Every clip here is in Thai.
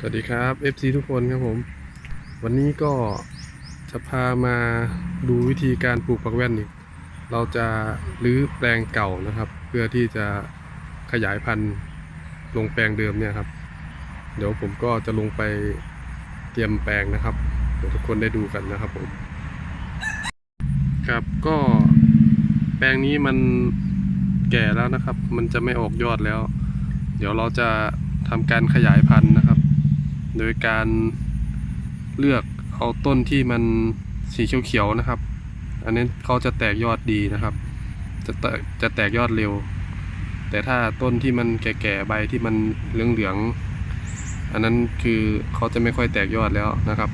สวัสดีครับ FC ทุกคนครับผม วันนี้ก็จะพามาดูวิธีการปลูกผักแว่นอีก เราจะรื้อแปลงเก่านะครับ เพื่อที่จะขยายพันธุ์ลงแปลงเดิมเนี่ยครับ เดี๋ยวผมก็จะลงไปเตรียมแปลงนะครับเดี๋ยวทุกคนได้ดูกันนะครับผม ครับก็แปลงนี้มันแก่แล้วนะครับ มันจะไม่ออกยอดแล้ว เดี๋ยวเราจะทำการขยายพันธุ์นะครับ โดยการเลือกเอาต้นที่มันสีเขียวๆนะครับ อันนี้เขาจะแตกยอดดีนะครับ จะแตกจะแตกยอดเร็ว แต่ถ้าต้นที่มันแก่ๆใบที่มันเหลืองๆอันนั้นคือเขาจะไม่ค่อยแตกยอดแล้วนะครับ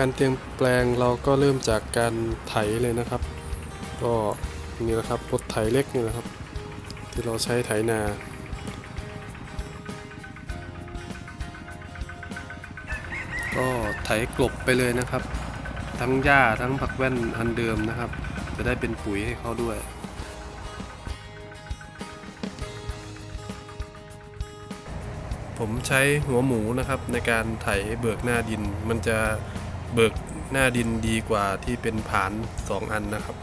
การเตรียมแปลงเราก็เริ่มจากการไถเลยนะครับ ก็นี่แหละครับรถไถเล็กนี่แหละครับ ที่เราใช้ไถนาก็ไถกลบไปเลยนะครับ ทั้งหญ้าทั้งผักแว่นอันเดิมนะครับ จะได้เป็นปุ๋ยให้เขาด้วยผมใช้หัวหมูนะครับในการไถเบิกหน้าดิน มันจะ เบิกหน้าดินดีกว่าที่เป็นผานสองอันนะครับ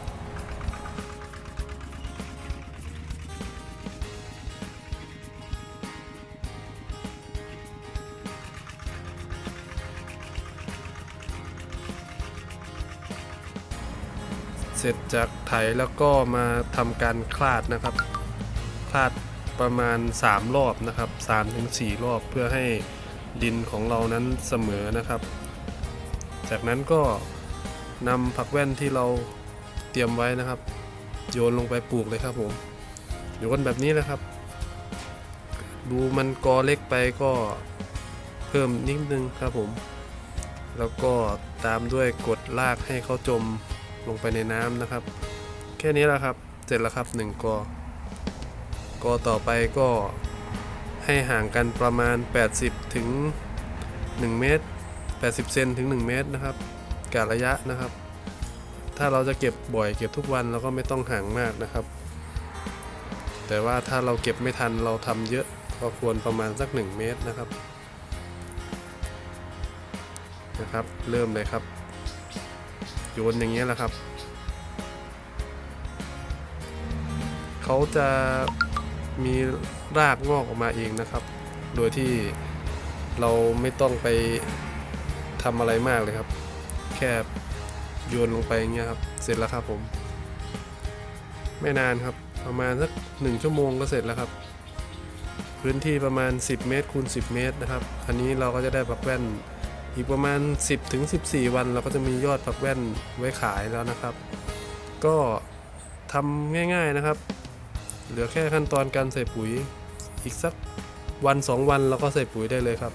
เสร็จจากไถแล้วก็มาทำการคลาดนะครับ คลาดประมาณ 3 รอบนะครับ3ถึง4รอบเพื่อให้ดินของเรานั้นเสมอนะครับ จากนั้นก็นำผักแว่นที่เราเตรียมไว้นะครับ โยนลงไปปลูกเลยครับผมโยนแบบนี้นะครับ ดูมันกอเล็กไปก็เพิ่มนิดนึงครับผม แล้วก็ตามด้วยกดลากให้เขาจมลงไปในน้ำนะครับ แค่นี้แหละครับเสร็จแล้วครับหนึ่งกอกอต่อไปก็ให้ห่างกันประมาณ 80 ถึง 1 เมตร 80เซนถึง 1 เมตรนะครับกะระยะนะครับ ถ้าเราจะเก็บบ่อยเก็บทุกวันเราก็ไม่ต้องห่างมากนะครับ แต่ว่าถ้าเราเก็บไม่ทันเราทำเยอะก็ควรประมาณสัก 1 เมตรนะครับนะครับ เริ่มเลยครับ โยนอย่างเงี้ยแหละครับเขาจะมีรากงอกออกมาเองนะครับ โดยที่เราไม่ต้องไป ทำอะไรมากเลยครับ แค่โยนลงไปอย่างเงี้ยครับ เสร็จแล้วครับผม ไม่นานครับประมาณสักหนึ่งชั่วโมงก็เสร็จแล้วครับ พื้นที่ประมาณ 10 เมตรคูณ10 เมตรนะครับ อันนี้เราก็จะได้ผักแว่นอีกประมาณ 10ถึง14 วันเราก็จะมียอดผักแว่นไว้ขายแล้วนะครับ ก็ทำง่าย ๆนะครับ เหลือแค่ขั้นตอนการใส่ปุ๋ยอีกสักวัน 2 วันเราก็ใส่ปุ๋ยได้เลยครับ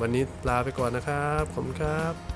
วันนี้ลาไปก่อนนะครับ ขอบคุณครับ